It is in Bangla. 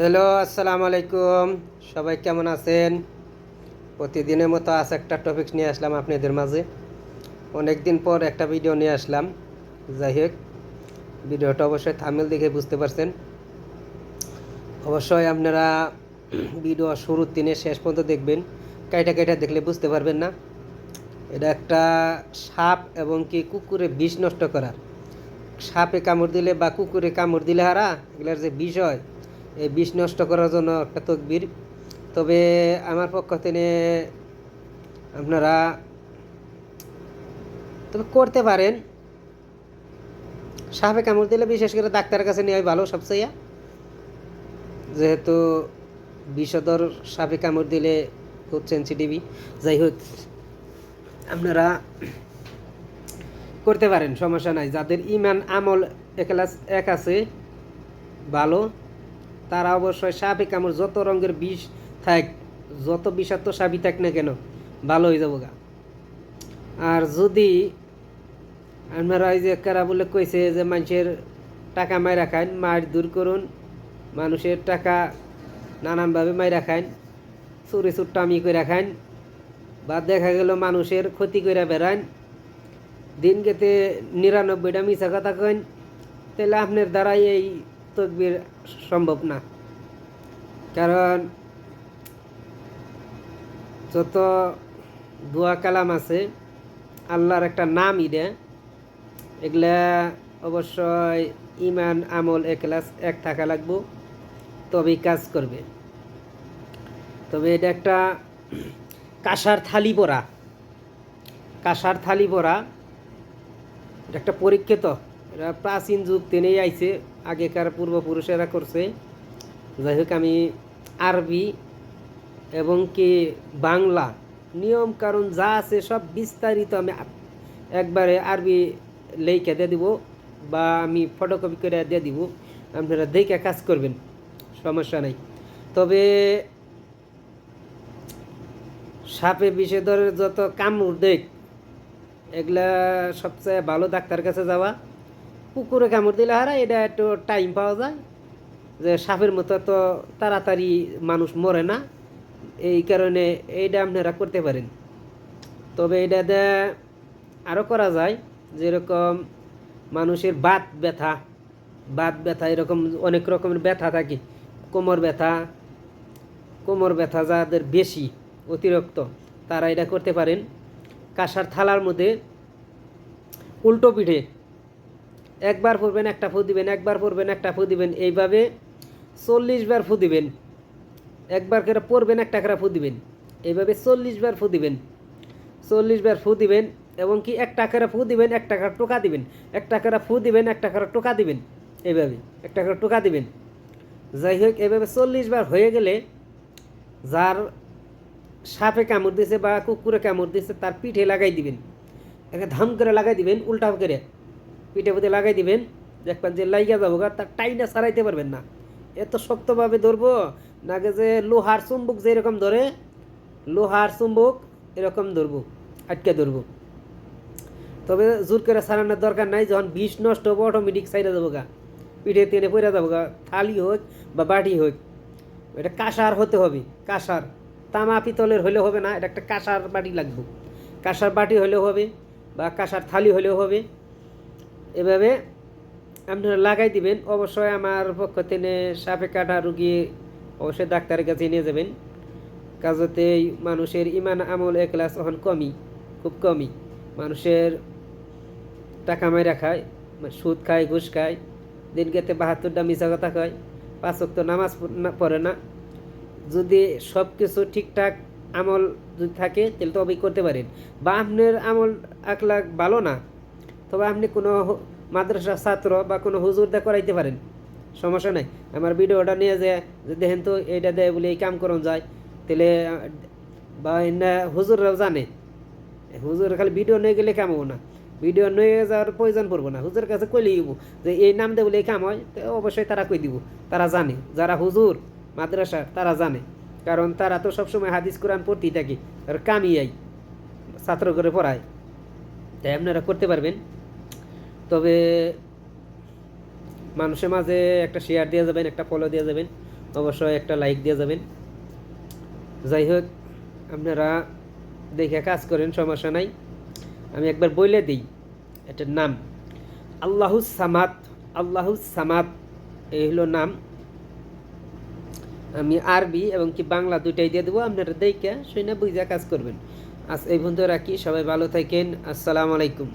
হ্যালো, আসসালামু আলাইকুম। সবাই কেমন আছেন? প্রতিদিনের মতো আজ একটা টপিক নিয়ে আসলাম আপনাদের মাঝে। অনেক দিন পর একটা ভিডিও নিয়ে আসলাম। যাই হোক, ভিডিওটা অবশ্যই থামিল দেখে বুঝতে পারছেন। অবশ্যই আপনারা ভিডিও শুরুর দিনে শেষ পর্যন্ত দেখবেন। কাইটা কাইটা দেখলে বুঝতে পারবেন না। এটা একটা সাপ এবং কি কুকুরে বিষ নষ্ট করার। সাপে কামড় দিলে বা কুকুরে কামড় দিলে হারা, এগুলার যে বিষ হয় এই বিষ নষ্ট করার জন্য একটা তকবির। তবে আমার পক্ষ থেকে আপনারা তবে করতে পারেন। সাপে কামড় দিলে বিশেষ করে ডাক্তারের কাছে নেওয়াই ভালো সবচেয়ে। যেহেতু বিষধর সাপে কামড় দিলে খুব সেন্সিটিভই যাই হোক, আপনারা করতে পারেন, সমস্যা নাই। যাদের ইমান আমল এক আছে, ভালো। তারা অবশ্যই সাপে কামড়, যত রঙের বিষ থাক, যত বিষাক্ত সাপই থাক না কেন, ভালো হয়ে যাব গা আর যদি আপনারা ওই যে কারা বলে কইছে যে মানুষের টাকা মাইরা খান, মার দূর করুন, মানুষের টাকা নানানভাবে মাইরা খান, চুরি চুট্টামি করে খান, বা দেখা গেল মানুষের ক্ষতি করে বেড়ান, দিন গেতে নিরানব্বইটা মিশা কথা কইন তাহলে আপনার দ্বারাই এই তকবির সম্ভব না। কারণ যত দোয়া কালাম আছে, আল্লাহর একটা নাম ইডে এগুলা অবশ্যই ইমান আমল একলাস এক থাকা লাগবো তবেই কাজ করবে। তবে এটা একটা কাঁসার থালি পরা। কাঁসার থালি পরা, এটা একটা পরীক্ষিত, এটা প্রাচীন যুগ টেনেই আইছে। আগেকার পূর্বপুরুষেরা করছে। যাই হোক আমি আরবি এবং কি বাংলা নিয়ম কারণ যা আছে সব বিস্তারিত আমি একবারে আরবি লেখে দিয়ে দিব বা আমি ফটোকপি করে দিয়ে দিব। আপনারা দেখে কাজ করবেন, সমস্যা নাই। তবে সাপে বিষেধর যত কামড় দেখ, এগুলা সবচেয়ে ভালো ডাক্তার কাছে যাওয়া। কুকুরে কামড় দিলে হারা, এটা একটু টাইম পাওয়া যায়। যে সাপের মতো তো তাড়াতাড়ি মানুষ মরে না, এই কারণে এইটা আপনারা করতে পারেন। তবে এটা দিয়ে আরও করা যায়, যেরকম মানুষের বাত ব্যথা বাত ব্যথা এরকম অনেক রকমের ব্যথা থাকে, কোমর ব্যথা কোমর ব্যথা যাদের বেশি, অতিরিক্ত, তারা এটা করতে পারেন। কাঁসার থালার মধ্যে উল্টো পিঠে একবার পড়বেন, একটা ফু দিবেন, একবার পড়বেন, একটা ফু দিবেন, এইভাবে চল্লিশ বার ফু দিবেন। একবার করে পড়বেন, একটা করে ফু দিবেন। এইভাবে চল্লিশ বার ফু দিবেন। চল্লিশ বার ফু দিবেন, এবং কি এক টাকার ফু দিবেন এক টাকার টোকা দিবেন। এক টাকার ফু দিবেন এক টাকার টোকা দিবেন। এইভাবে এক টাকার টোকা দিবেন। যাই হোক এভাবে চল্লিশ বার হয়ে গেলে যার সাপে কামড় দিছে বা কুকুরে কামড় দিছে, তার পিঠে লাগাই দিবেন। একে ধাম করে লাগাই দিবেন উল্টা করে। পিঠে পুঁতে লাগাই দিবেন। দেখবেন যে লাইগা যাব তার টাইনা সারাইতে পারবেন না। এত শক্তভাবে ধরবো নাগে যে লোহার চুম্বুক যেরকম ধরে, লোহার চুম্বুক এরকম ধরবো, আটকে ধরবো। তবে জোর করে সারানোর দরকার নাই, যখন বিষ নষ্ট হব অটোমেটিক সাইডে যাব গা। পিঠে টেনে পড়ে যাব গা, থালি হোক বা বাটি হোক। এটা কাঁসার হতে হবে, কাঁসার। তামা পিতলের হলে হবে না, এটা একটা কাঁসার বাটি লাগবে। কাঁসার বাটি হলেও হবে বা কাঁসার থালি হলেও হবে। এভাবে আপনারা লাগাই দিবেন। অবশ্যই আমার পক্ষ থেকে সাপে কাটা রুগী অবশ্যই ডাক্তারের কাছে নিয়ে যাবেন। কাজতে মানুষের ইমান আমল একলাস এখন কমই, খুব কমই। মানুষের টাকা মাইরা খায় মানে সুদ খায়, ঘুষ খায়, দিন গেতে বাহাত্তরটা মিশা কথা খায় পাঁচক তো নামাজ পড়ে না যদি সব কিছু ঠিকঠাক আমল যদি থাকে, তাহলে তো অবশ্যই করতে পারেন। বা আপনার আমল আকলাক ভালো না, তবে আপনি কোনো মাদ্রাসার ছাত্র বা কোনো হুজুর দা করাইতে পারেন। সমস্যা নাই। আমার ভিডিওটা নিয়ে যে দেখেন তো, এইটা দেয় বলে এই কাম করুন যায়। তাহলে, বা এনা হুজুররাও জানে। হুজুর খালি ভিডিও নিয়ে গেলে কাম হব না। ভিডিও নিয়ে যাওয়ার প্রয়োজন পড়ব না। হুজুরের কাছে কইলে দিব যে এই নাম দেবো এই কাম হয়, তো অবশ্যই তারা কই দিব? তারা জানে। যারা হুজুর মাদ্রাসা তারা জানে। কারণ তারা তো সবসময় হাদিস, কোরআন পড়তেই থাকে। আর কামই আই ছাত্র করে পড়ায়। তাই আপনারা করতে পারবেন। তবে মানুষের মাঝে একটা শেয়ার দিয়ে যাবেন, একটা ফলো দিয়ে যাবেন, অবশ্যই একটা লাইক দিয়ে যাবেন। যাই হোক, আপনারা দেখে কাজ করেন, সমস্যা নাই। আমি একবার বলে দিই, এটার নাম, আল্লাহু সামাত আল্লাহু সামাত এই হলো নাম। আমি আরবি এবং কি বাংলা দুইটাই দিয়ে দেবো, আপনারা দেখে শুনে বুঝে কাজ করবেন। আজ এই বন্ধু রাখি, সবাই ভালো থাকেন, আসসালামু আলাইকুম।